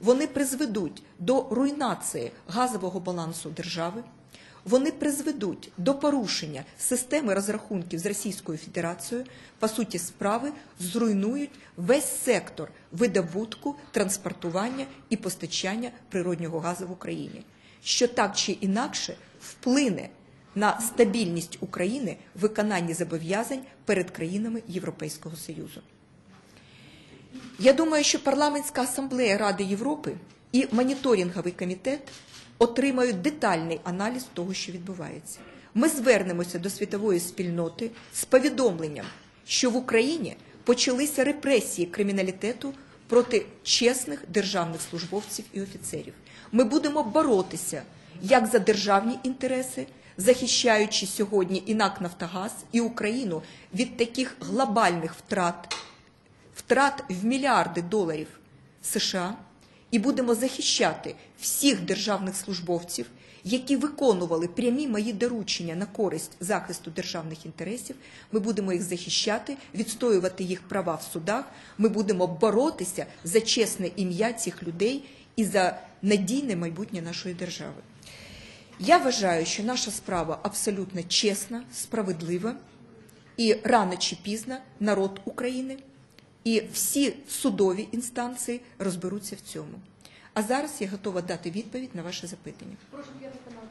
вони призведуть до руйнації газового балансу держави, вони призведуть до порушення системи розрахунків з Російською Федерацією, по суті справи зруйнують весь сектор видобутку, транспортування і постачання природнього газу в Україні, що так чи інакше вплине на стабільність України в виконанні зобов'язань перед країнами Європейського Союзу. Я думаю, що парламентська асамблея Ради Європи і моніторинговий комітет отримають детальний аналіз того, що відбувається. Ми звернемося до світової спільноти з повідомленням, що в Україні почалися репресії криміналітету проти чесних державних службовців і офіцерів. Ми будемо боротися як за державні інтереси, захищаючи сьогодні і НАК «Нафтогаз», і Україну від таких глобальних втрат втрат в мільярди доларів США і будемо захищати всіх державних службовців, які виконували прямі мої доручення на користь захисту державних інтересів. Ми будемо їх захищати, відстоювати їх права в судах. Ми будемо боротися за чесне ім'я цих людей і за надійне майбутнє нашої держави. Я вважаю, що наша справа абсолютно чесна, справедлива, і рано чи пізно народ України і всі судові інстанції розберуться в цьому. А зараз я готова дати відповідь на ваше запитання. Прошу п'ятий канал.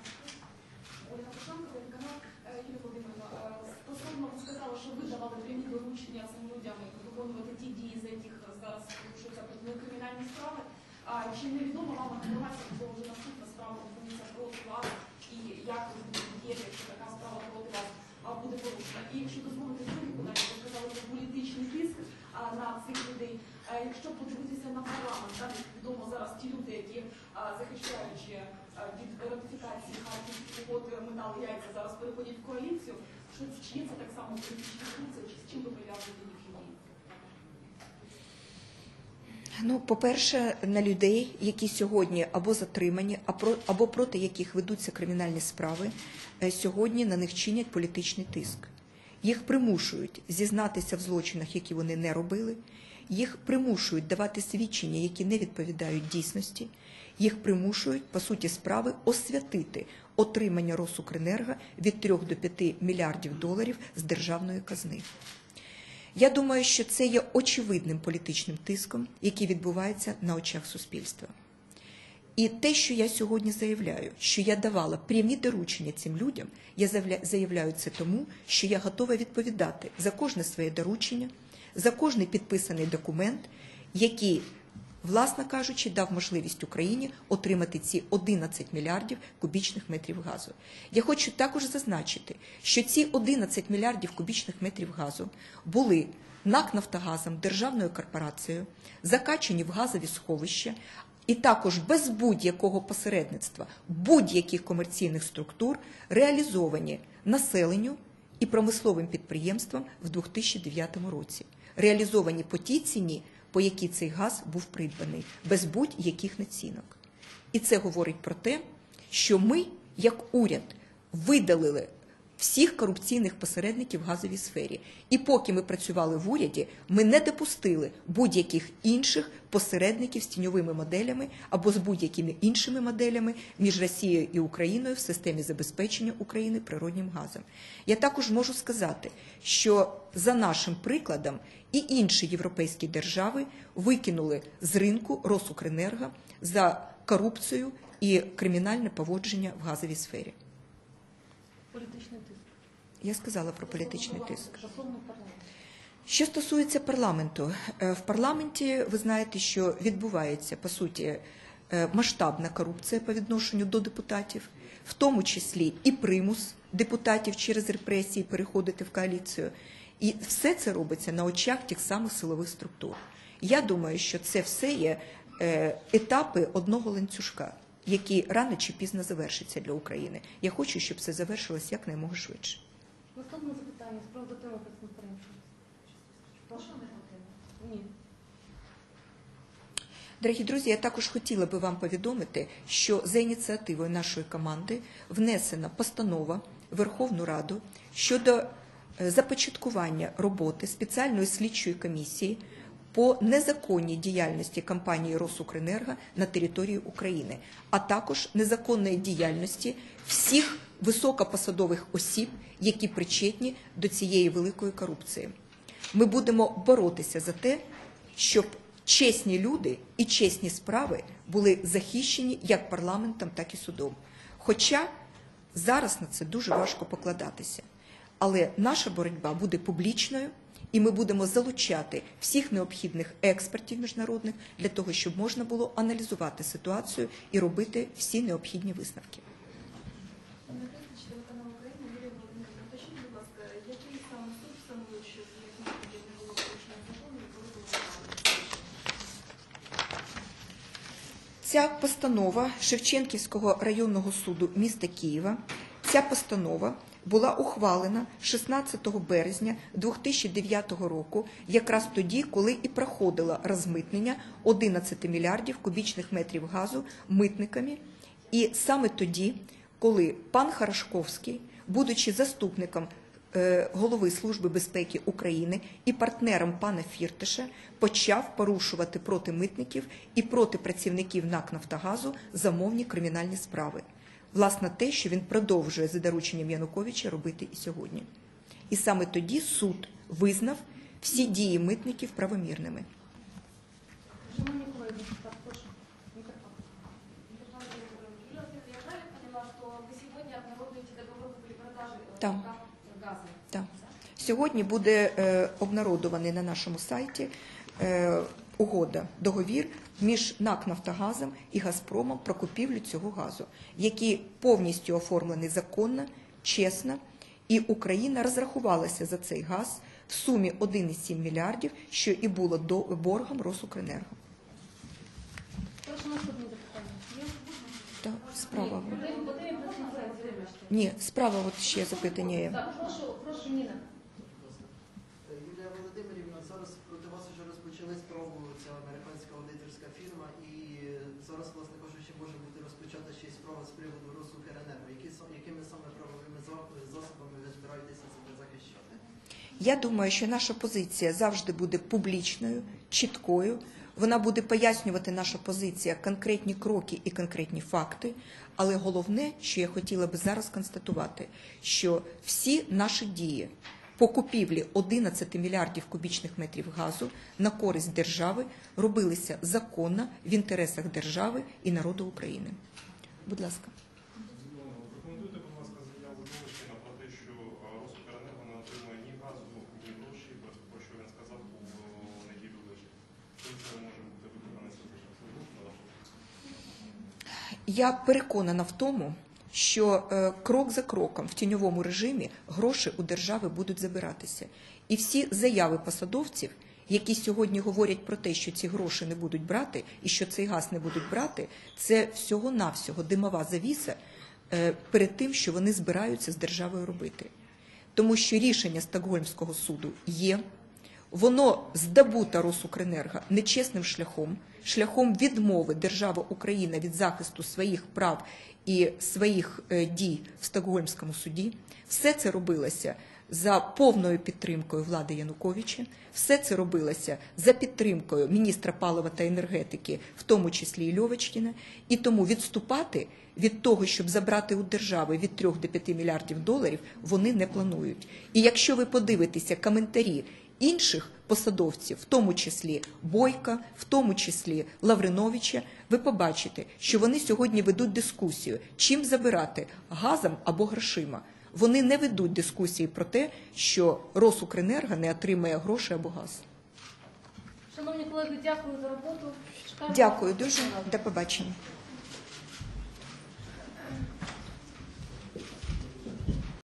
Ольга Пошанко, п'ятий канал. Е, Юлія Володимирівна, е, стосовно ви сказали, що ви давали прямі доручення цим людям виконувати ті дії, за яких зараз порушуються кримінальні справи. А чи не відомо вам інформація, бо вже наступна справа рахується проти вас і як ви будете діяти, якщо така справа проти вас буде порушена? І якщо дозволите друге питання, ви сказали про політичний тиск а, на цих людей. Якщо подивитися на парламент, так відомо зараз ті люди, які захищаючи від ратифікації харківських угод метали яйця, зараз переходять в коаліцію. Що чи це так само політична чи з чим ви пов'язуєте їхні дії? Ну, по-перше, на людей, які сьогодні або затримані, або- або проти яких ведуться кримінальні справи, е, сьогодні на них чинять політичний тиск. Їх примушують зізнатися в злочинах, які вони не робили. Їх примушують давати свідчення, які не відповідають дійсності. Їх примушують, по суті справи, освятити отримання Росукренерго від 3 до 5 мільярдів доларів з державної казни. Я думаю, що це є очевидним політичним тиском, який відбувається на очах суспільства. І те, що я сьогодні заявляю, що я давала прямі доручення цим людям, я заявляю це тому, що я готова відповідати за кожне своє доручення, за кожний підписаний документ, який, власно кажучи, дав можливість Україні отримати ці 11 мільярдів кубічних метрів газу. Я хочу також зазначити, що ці 11 мільярдів кубічних метрів газу були НАК Нафтогазом, державною корпорацією, закачені в газові сховища, і також без будь-якого посередництва будь-яких комерційних структур реалізовані населенню і промисловим підприємствам в 2009 році, реалізовані по тій ціні, по якій цей газ був придбаний, без будь-яких націнок. І це говорить про те, що ми, як уряд, видалили всіх корупційних посередників в газовій сфері. І поки ми працювали в уряді, ми не допустили будь-яких інших посередників з тіньовими моделями або з будь-якими іншими моделями між Росією і Україною в системі забезпечення України природнім газом. Я також можу сказати, що за нашим прикладом і інші європейські держави викинули з ринку Росукренерго за корупцію і кримінальне поводження в газовій сфері. Політичний тиск. Я сказала про політичний тиск. Що стосується парламенту, Е, в парламенті ви знаєте, що відбувається по суті е, масштабна корупція по відношенню до депутатів, в тому числі і примус депутатів через репресії переходити в коаліцію. І все це робиться на очах тих самих силових структур. Я думаю, що це все є е, етапи одного ланцюжка, який рано чи пізно завершиться для України. Я хочу, щоб це завершилось якнаймога швидше. Наступне запитання з приводу теми прес-конференції. Прошу не Ні. Дорогі друзі, я також хотіла би вам повідомити, що за ініціативою нашої команди внесена постанова в Верховну Раду щодо е, започаткування роботи спеціальної слідчої комісії по незаконній діяльності компанії Росукренерго на території України, а також незаконної діяльності всіх високопосадових осіб, які причетні до цієї великої корупції. Ми будемо боротися за те, щоб чесні люди і чесні справи були захищені як парламентом, так і судом. Хоча зараз на це дуже важко покладатися. Але наша боротьба буде публічною, і ми будемо залучати всіх необхідних експертів міжнародних для того, щоб можна було аналізувати ситуацію і робити всі необхідні висновки. Ця постанова Шевченківського районного суду міста Києва. Ця постанова була ухвалена 16 березня 2009 року, якраз тоді, коли і проходило розмитнення 11 мільярдів кубічних метрів газу митниками. І саме тоді, коли пан Харашковський, будучи заступником е, голови Служби безпеки України і партнером пана Фіртиша, почав порушувати проти митників і проти працівників НАК Нафтогазу замовні кримінальні справи. Власне, те, що він продовжує за дорученням Януковича робити і сьогодні. І саме тоді суд визнав всі дії митників правомірними. Так? Так. Сьогодні буде е, обнародований на нашому сайті е, угода, договір між НАК Нафтогазом і Газпромом про купівлю цього газу, який повністю оформлений законно, чесно, і Україна розрахувалася за цей газ в сумі 1,7 мільярдів, що і було до боргом Росукренерго. Прошу наступне запитання. Справа. Ні, справа от ще запитання є. Прошу, прошу, Ніна. Юлія Володимирівна, зараз проти вас вже розпочали справу ця американська аудиторська фірма, і зараз, власне кажучи, може бути розпочата ще й справа з приводу Які са- якими саме правовими за- засобами ви збираєтеся себе захищати? Я думаю, що наша позиція завжди буде публічною, чіткою. Вона буде пояснювати наша позиція конкретні кроки і конкретні факти. Але головне, що я хотіла би зараз констатувати, що всі наші дії по купівлі 11 мільярдів кубічних метрів газу на користь держави робилися законно в інтересах держави і народу України. Будь ласка. Прокоментуйте, будь ласка, заяву Льовочкіна про те, що е, Росукренерго не отримує ні газу, ні гроші, про про що він сказав у неділю ввечері. Чим це може бути виконане це Я переконана в тому, що е, крок за кроком в тіньовому режимі гроші у держави будуть забиратися. І всі заяви посадовців, які сьогодні говорять про те, що ці гроші не будуть брати і що цей газ не будуть брати, це всього-навсього димова завіса е, перед тим, що вони збираються з державою робити. Тому що рішення Стокгольмського суду є, воно здобуто Росукренерго нечесним шляхом, шляхом відмови держави Україна від захисту своїх прав і своїх е, дій в Стокгольмському суді. Все це робилося за повною підтримкою влади Януковича. Все це робилося за підтримкою міністра палива та енергетики, в тому числі і Льовочкіна. І тому відступати від того, щоб забрати у держави від 3 до 5 мільярдів доларів, вони не планують. І якщо ви подивитеся коментарі інших посадовців, в тому числі Бойка, в тому числі Лавриновича, ви побачите, що вони сьогодні ведуть дискусію, чим забирати газом або грошима. Вони не ведуть дискусії про те, що Росукренерго не отримає гроші або газ. Шановні колеги, дякую за роботу. Дякую дуже. До побачення.